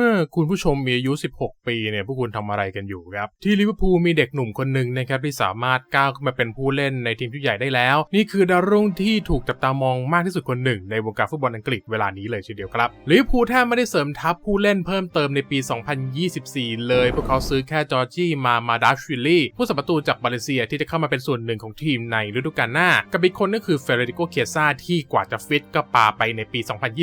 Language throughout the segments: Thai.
เมื่อคุณผู้ชมมีอายุ 16 ปีเนี่ยพวกคุณทำอะไรกันอยู่ครับ ที่ลิเวอร์พูลมีเด็กหนุ่มคนหนึ่งนะครับที่สามารถก้าวขึ้นมาเป็นผู้เล่นในทีมชุดใหญ่ได้แล้ว นี่คือดาวรุ่งที่ถูกจับตามองมากที่สุดคนหนึ่งในวงการฟุตบอลอังกฤษเวลานี้เลยทีเดียวครับลิเวอร์พูลแทบไม่ได้เสริมทัพผู้เล่นเพิ่มเติมในปี 2024 เลย พวกเขาซื้อแค่จอร์จี้มามาดาชวิลลี่ผู้สัมประตูจากมาเลเซียที่จะเข้ามาเป็นส่วนหนึ่งของทีมในฤดูกาลหน้ากับอีกคนก็คือเฟเดริโกเคียซ่าที่กว่าจะฟิตก็ปาไปในปี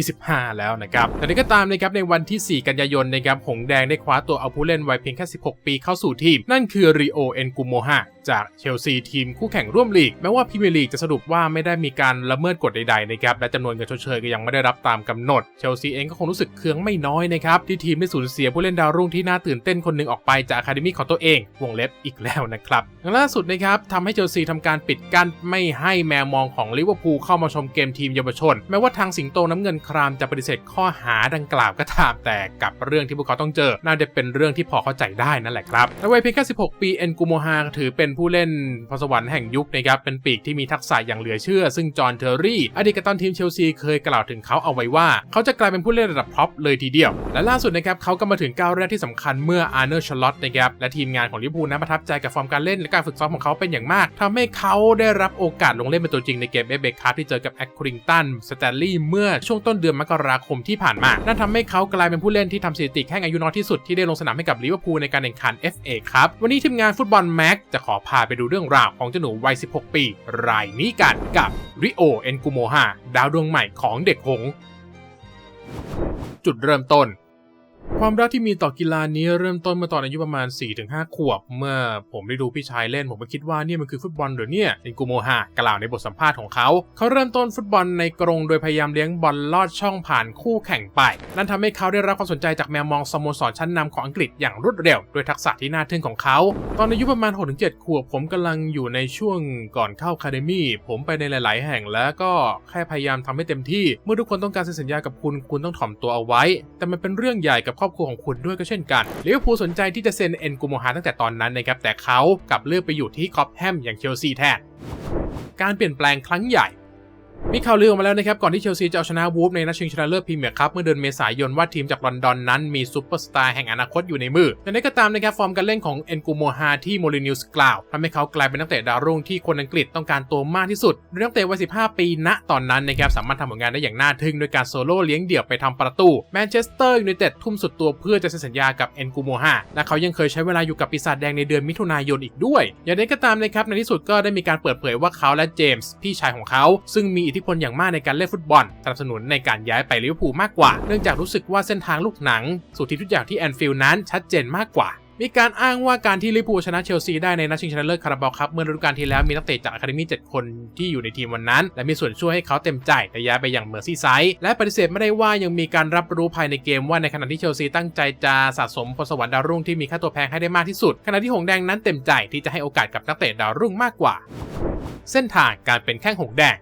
2025 แล้วนะครับแต่นี้ก็ตามนะครับในวันที่ 4 กันยายนนะครับหงแดงได้คว้าตัวเอาผู้เล่นวัยเพียงแค่ 16 ปีเข้าสู่ทีม นั่นคือริโอเอนกุโมฮะ จากเชลซีทีมคู่แข่งร่วมลีก แม้ว่าพรีเมียร์ลีกจะสรุปว่าไม่ได้มีการละเมิดกฎใดๆนะครับและจำนวนเงินชดเชยก็ยังไม่ได้รับตามกำหนด เชลซีเองก็คงรู้สึกเคืองไม่น้อยนะครับที่ทีมได้สูญเสียผู้เล่นดาวรุ่งที่น่าตื่นเต้นคนหนึ่งออกไปจากอะคาเดมี่ของตัวเอง วงเล็บอีกแล้วนะครับล่าสุดนะครับทำให้เชลซีทำการปิดกั้นไม่ให้แมวมองของลิเวอร์พูลเข้ามาชมเกมทีมเยาวชน แม้ว่าทางสิงโตน้ำเงินครามจะปฏิเสธข้อหาดังกล่าวก็ตามแต่กับเรื่องที่พวกเขาต้องเจอ น่าจะเป็นเรื่องที่พอเข้าใจได้นั่นแหละครับและวัยเพียงแค่16 ปีเอ็นกูโมฮาถือเป็นผู้เล่นพรสวรรค์แห่งยุคนะครับเป็นปีกที่มีทักษะอย่างเหลือเชื่อ ซึ่งจอห์นเทอร์รี่ อดีตกัปตันทีมเชลซีเคยกล่าวถึงเขาเอาไว้ว่า เขาจะกลายเป็นผู้เล่นระดับท็อปเลยทีเดียว และล่าสุดนะครับเขาก็มาถึงก้าวแรกที่สำคัญเมื่ออาร์เนอร์ชลอตนะครับและทีมงานของลิเวอร์พูลนั้นประทับใจกับฟอร์มการเล่นและการฝึกซ้อมของเขาเป็นอย่างมากทำให้เขาได้รับโอกาสลงเล่นเป็นตัวจริงในเกมเอเบคัพที่เจอกับแอคคริงตันสแตนลีย์เมื่อช่วงต้นเดือนมกราคมที่ผ่านมานั่นทำให้เขากลายเป็นผู้เล่นที่ทำสถิติแข่งอายุน้อยที่สุดที่ได้ลงสนามให้กับลิเวอร์พูลในการแข่งขัน FA ครับวันนี้ทีมงานฟุตบอลแม็กจะขอพาไปดูเรื่องราวของเจ้าหนูวัย 16 ปี รายนี้กันกับริโอเอนกุโมฮาดาวดวงใหม่ของเด็กหง จุดเริ่มต้น ความรักที่มีต่อกีฬานี้เริ่มต้นเมื่อตอนอายุประมาณ 4-5 ขวบ เมื่อผมได้ดูพี่ชายเล่นผมก็คิดว่านี่มันคือฟุตบอลหรือเนี่ยเอนกูโมฮากล่าวในบทสัมภาษณ์ของเขา เขาเริ่มต้นฟุตบอลในกรงโดยพยายามเลี้ยงบอลลอดช่องผ่านคู่แข่งไป นั่นทำให้เขาได้รับความสนใจจากแมวมองสโมสรชั้นนำของอังกฤษอย่างรวดเร็วโดยทักษะที่น่าทึ่งของเขา ตอนอายุประมาณ 6-7 ขวบผมกำลังอยู่ในช่วงก่อนเข้าคาเดมี่ผมไปในหลาย ๆ แห่งแล้วก็แค่พยายามทำให้เต็มที่ เมื่อทุกคนต้องการเซ็นสัญญากับคุณคุณต้องถ่อมตัวเอาไว้ แต่มันเป็นเรื่องใหญ่กับครอบครัวของคุณด้วยก็เช่นกันลิเวอร์พูลสนใจที่จะเซ็นเอ็นกูโมฮาตั้งแต่ตอนนั้นนะครับแต่เขากลับเลือกไปอยู่ที่คอปแฮมอย่างเชลซีแทนการเปลี่ยนแปลงครั้งใหญ่ มีข่าวลือออกมาแล้วนะครับ ก่อนที่เชลซีจะเอาชนะวูฟในนัดชิงชนะเลิศพรีเมียร์คัพเมื่อเดือนเมษายนว่าทีมจากลอนดอนนั้นมีซูเปอร์สตาร์แห่งอนาคตอยู่ในมือแต่ในก็ตามนะครับ ฟอร์มการเล่นของเอ็นกูโมฮาที่โมลินิวส์กล่าวทำให้เขากลายเป็นนักเตะดาวรุ่งที่คนอังกฤษต้องการตัวมากที่สุดโดยนักเตะวัย 15 ปีณตอนนั้นนะครับสามารถทำผลงานได้อย่างน่าทึ่งโดยการโซโล่เลี้ยงเดี่ยวไปทำประตูแมนเชสเตอร์ยูไนเต็ดทุ่มสุดตัวเพื่อจะเซ็นสัญญากับเอ็นกูโมฮาและเขายังเคยใช้เวลาอยู่กับปีศาจแดงในเดือนมิถุนายนอีกด้วย อย่างไรก็ตามนะครับในที่สุดก็ได้มีการเปิดเผยว่าเขาและเจมส์พี่ชายของเขาซึ่งมีอิทธิพลอย่างมากในการเล่นฟุตบอลสนับสนุนในการย้ายไปลิเวอร์พูลมากกว่า เนื่องจากรู้สึกว่าเส้นทางลูกหนัง สู่ทีมทุกอย่างที่แอนฟิลด์นั้นชัดเจนมากกว่ามีการอ้างว่าการที่ลิเวอร์พูลชนะเชลซีได้ในนัดชิงชนะเลิศคาราบาวครับเมื่อฤดูกาลที่แล้วมีนักเตะจากอะคาเดมี่7คนที่อยู่ในทีมวันนั้น และมีส่วนช่วยให้เขาเต็มใจแต่ย้ายไปอย่างเมอร์ซี่ไซด์และปฏิเสธไม่ได้ว่ายังมีการรับรู้ภายในเกมว่าในขณะที่เชลซีตั้งใจจะสะสมพลสวรรค์ดาวรุ่งที่มีค่าตัวแพงให้ได้มากที่สุด ขณะที่หงแดงนั้นเต็มใจที่จะให้โอกาสกับนักเตะดาวรุ่งมากกว่าเส้นทางการเป็นแข้งหงแดง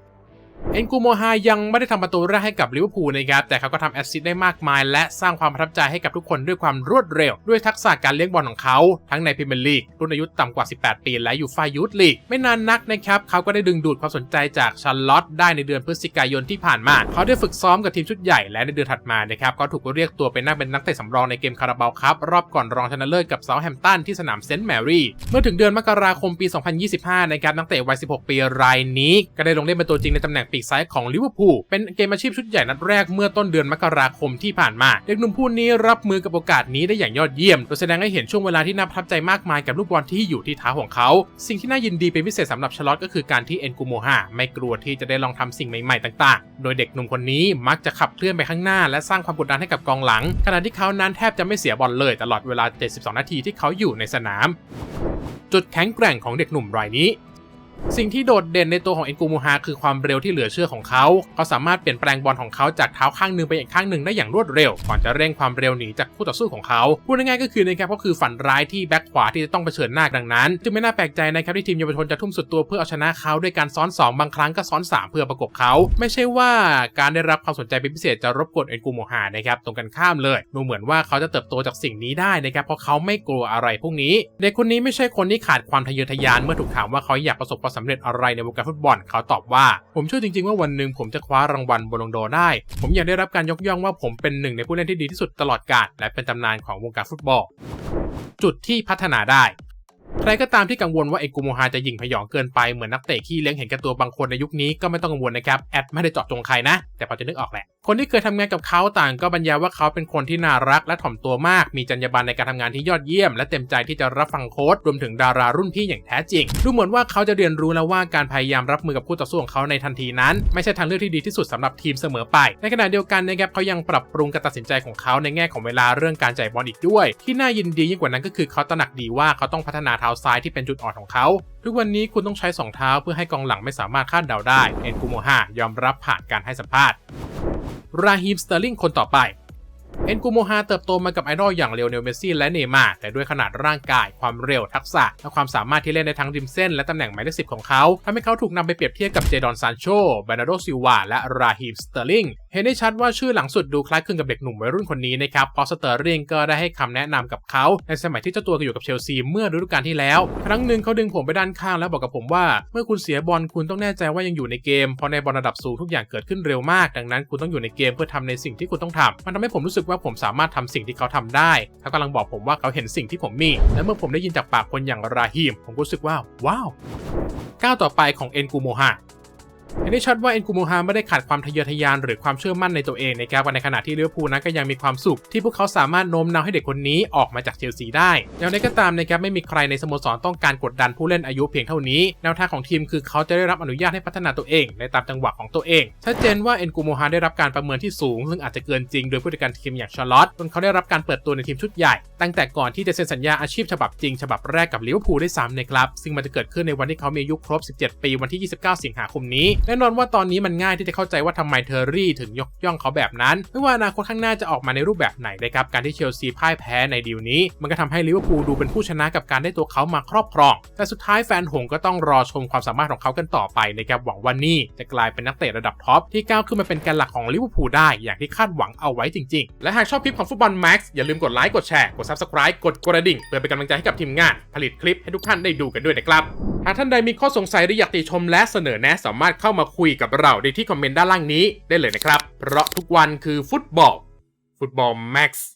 เอ็นกูโมฮายังไม่ได้ทำประตูแรกให้กับลิเวอร์พูลนะครับ แต่เขาก็ทำแอสซิสต์ได้มากมาย และสร้างความประทับใจให้กับทุกคนด้วยความรวดเร็ว ด้วยทักษะการเลี้ยงบอลของเขา ทั้งในพรีเมียร์ลีกรุ่นอายุต่ำกว่า 18 ปี และอยู่ฟายยูทลีก ไม่นานนักนะครับ เขาก็ได้ดึงดูดความสนใจจากชาร์ลอตได้ในเดือนพฤศจิกายนที่ผ่านมา เขาได้ฝึกซ้อมกับทีมชุดใหญ่และในเดือนถัดมานะครับก็ถูกเรียกตัวเป็นนักเป็นนักเตะสำรองในเกมคาราบาวครับรอบก่อนรองชนะเลิศกับเซาแฮมตันที่สนามเซนต์แมรี่เมื่อถึงเดือนมกราคมปี 2025 นะครับนักเตะวัย 16 ปีรายนี้ก็ได้ลงเล่นเป็นตัวจริงในตำแหน่งปีกซ้ายของลิเวอร์พูลเป็นเกมอาชีพชุดใหญ่นัดแรกเมื่อต้นเดือนมกราคมที่ผ่านมา เด็กหนุ่มผู้นี้รับมือกับโอกาสนี้ได้อย่างยอดเยี่ยมโดยแสดงให้เห็นช่วงเวลาที่น่าประทับใจมากมายกับลูกบอลที่อยู่ที่เท้าของเขา สิ่งที่น่ายินดีเป็นพิเศษสำหรับชลอตก็คือการที่เอ็นกูโมฮาไม่กลัวที่จะได้ลองทำสิ่งใหม่ๆต่างๆ โดยเด็กหนุ่มคนนี้มักจะขับเคลื่อนไปข้างหน้า และสร้างความกดดันให้กับกองหลัง ขณะที่เขานั้นแทบจะไม่เสียบอลเลยตลอดเวลา 72 นาทีที่เขาอยู่ในสนาม จุดแข็งแกร่งของเด็กหนุ่มรายนี้ สิ่งที่โดดเด่นในตัวของเอ็นกูมูฮาคือความเร็วที่เหลือเชื่อของเขา เขาสามารถเปลี่ยนแปลงบอลของเขาจากเท้าข้างหนึ่งไปอีกข้างหนึ่งได้อย่างรวดเร็ว ก่อนจะเร่งความเร็วหนีจากคู่ต่อสู้ของเขา พูดง่ายๆก็คือนะครับก็คือฝันร้ายที่แบ็คขวาที่จะต้องเผชิญหน้าดังนั้น จึงไม่น่าแปลกใจนะครับที่ทีมเยาวชนจะทุ่มสุดตัวเพื่อเอาชนะเขาด้วยการซ้อน 2 บางครั้งก็ซ้อน 3 เพื่อประกบเขา ไม่ใช่ว่าการได้รับความสนใจเป็นพิเศษจะรบกวนเอ็นกูมูฮานะครับตรงกันข้ามเลย ดูเหมือนว่าเขาจะเติบโตจากสิ่งนี้ได้นะครับเพราะเขาไม่กลัวอะไรพวกนี้ เด็กคนนี้ไม่ใช่คนที่ขาดความทะเยอทะยานเมื่อถูกถามว่าเขาอยากประสบความสำเร็จอะไรในวงการฟุตบอล เขาตอบว่า ผมเชื่อจริงๆว่าวันหนึ่งผมจะคว้ารางวัลบอลงโดได้ ผมอยากได้รับการยกย่องว่าผมเป็นหนึ่งในผู้เล่นที่ดีที่สุดตลอดกาลและเป็นตำนานของวงการฟุตบอล จุดที่พัฒนาได้ ใครก็ตามที่กังวลว่าเอกูโมฮาจะยิงพยองเกินไปเหมือนนักเตะขี้เลี้ยงเห็นแก่ตัวบางคนในยุคนี้ก็ไม่ต้องกังวลนะครับแอดไม่ได้เจาะจงใครนะ แต่พอจะนึกออกแหละ คนที่เคยทำงานกับเขาต่างก็บรรยายว่าเขาเป็นคนที่น่ารักและถ่อมตัวมาก มีจรรยาบรรณในการทำงานที่ยอดเยี่ยม และเต็มใจที่จะรับฟังโค้ดรวมถึงดารารุ่นพี่อย่างแท้จริง ดูเหมือนว่าเขาจะเรียนรู้แล้วว่าการพยายามรับมือกับคู่ต่อสู้ของเขาในทันทีนั้น ไม่ใช่ทางเลือกที่ดีที่สุดสำหรับทีมเสมอไป ในขณะเดียวกันนะครับเขายังปรับปรุงการตัดสินใจของเขาในแง่ของเวลาเรื่องการจ่ายบอลอีกด้วย ที่น่ายินดียิ่งกว่านั้นก็คือเขาตระหนักดีว่าเขาต้องพัฒนาเท้าซ้ายที่เป็นจุดอ่อนของเขา ทุกวันนี้คุณต้องใช้สองเท้าเพื่อให้กองหลังไม่สามารถคาดเดาได้ เอ็นกูโมฮายอมรับผ่านการให้สัมภาษณ์ ราฮีมสเตอร์ลิงคนต่อไป เอ็นกูโมฮาเติบโตมากับไอดอลอย่างเลโอเนลเมสซี่และเนย์มาแต่ด้วยขนาดร่างกาย ความเร็วทักษะ และความสามารถที่เล่นในทั้งริมเส้น และตำแหน่งหมายเลขสิบของเขาทำให้เขาถูกนำไปเปรียบเทียบกับเจดอนซานโช บานาโดซิวาและราฮีมสเตอร์ลิง เห็นได้ชัดว่าชื่อหลังสุดดูคล้ายคลึงกับเด็กหนุ่มวัยรุ่นคนนี้นะครับพราะสเตอร์ลิงก็ได้ให้คำแนะนำกับเขา ในสมัยที่เจ้าตัวอยู่กับเชลซีเมื่อฤดูกาลที่แล้ว ครั้งหนึ่งเขาดึงผมไปด้านข้างแล้วบอกกับผมว่า เมื่อคุณเสียบอลคุณต้องแน่ใจว่ายังอยู่ในเกมเพราะในบอลระดับสูงทุกอย่างเกิดขึ้นเร็วมาก ดังนั้นคุณต้องอยู่ในเกมเพื่อทำในสิ่งที่คุณต้องทำมันทำให้ผมรู้สึกว่าผมสามารถทำสิ่งที่เขาทำได้เขากำลังบอกผมว่าเขาเห็นสิ่งที่ผมมี และเมื่อผมได้ยินจากปากคนอย่างราฮีมผมรู้สึกว่าว้าวก้าวต่อไปของเอ็นกูโมฮา เห็นได้ชัดว่าเอ็นกูโมฮาไม่ได้ขาดความทะเยอทะยานหรือความเชื่อมั่นในตัวเองนะครับในขณะที่ลิเวอร์พูลนั้นก็ยังมีความสุข ที่พวกเขาสามารถโน้มน้าวให้เด็กคนนี้ออกมาจากเชลซีได้อย่างไรก็ตามนะครับไม่มีใครในสโมสรต้องการกดดันผู้เล่นอายุเพียงเท่านี้แนวทางของทีมคือเขาจะได้รับอนุญาตให้พัฒนาตัวเอง ในตามจังหวะของตัวเองชัดเจนว่าเอ็นกูโมฮาได้รับการประเมินที่สูง ซึ่งอาจจะเกินจริงโดยผู้จัดการทีมอย่างชาร์ลอตจนเขาได้รับการเปิดตัวในทีมชุดใหญ่ ตั้งแต่ก่อนที่จะเซ็นสัญญาอาชีพฉบับจริงฉบับแรกกับลิเวอร์พูลได้ซ้ำนะครับซึ่งมันจะเกิดขึ้นในวันที่เขามีอายุครบ 17 ปีวันที่ 29 สิงหาคมนี้แน่นอนว่าตอนนี้มันง่ายที่จะเข้าใจว่าทำไมเทอร์รี่ถึงยกย่องเขาแบบนั้น ไม่ว่าอนาคตข้างหน้าจะออกมาในรูปแบบไหนนะครับการที่เชลซีพ่ายแพ้ในดีลนี้ มันก็ทำให้ลิเวอร์พูลดูเป็นผู้ชนะกับการได้ตัวเขามาครอบครอง แต่สุดท้ายแฟนหงก็ต้องรอชมความสามารถของเขากันต่อไปนะครับหวังว่านี่จะกลายเป็นนักเตะระดับท็อปที่ก้าวขึ้นมาเป็นแกนหลักของลิเวอร์พูลได้อย่างที่คาดหวังเอาไว้จริง ๆ และหากชอบคลิปของฟุตบอลแม็กซ์อย่าลืมกดไลค์กดแชร์กด subscribe กดกระดิ่งเพื่อเป็นกำลังใจให้กับทีมงาน ผลิตคลิปให้ทุกท่านได้ดูกันด้วยนะครับหากท่านใดมีข้อสงสัยหรืออยากติชมและเสนอแนะสามารถเข้ามาคุยกับเราได้ที่คอมเมนต์ด้านล่างนี้ได้เลยนะครับ เพราะทุกวันคือฟุตบอลฟุตบอลแม็กซ์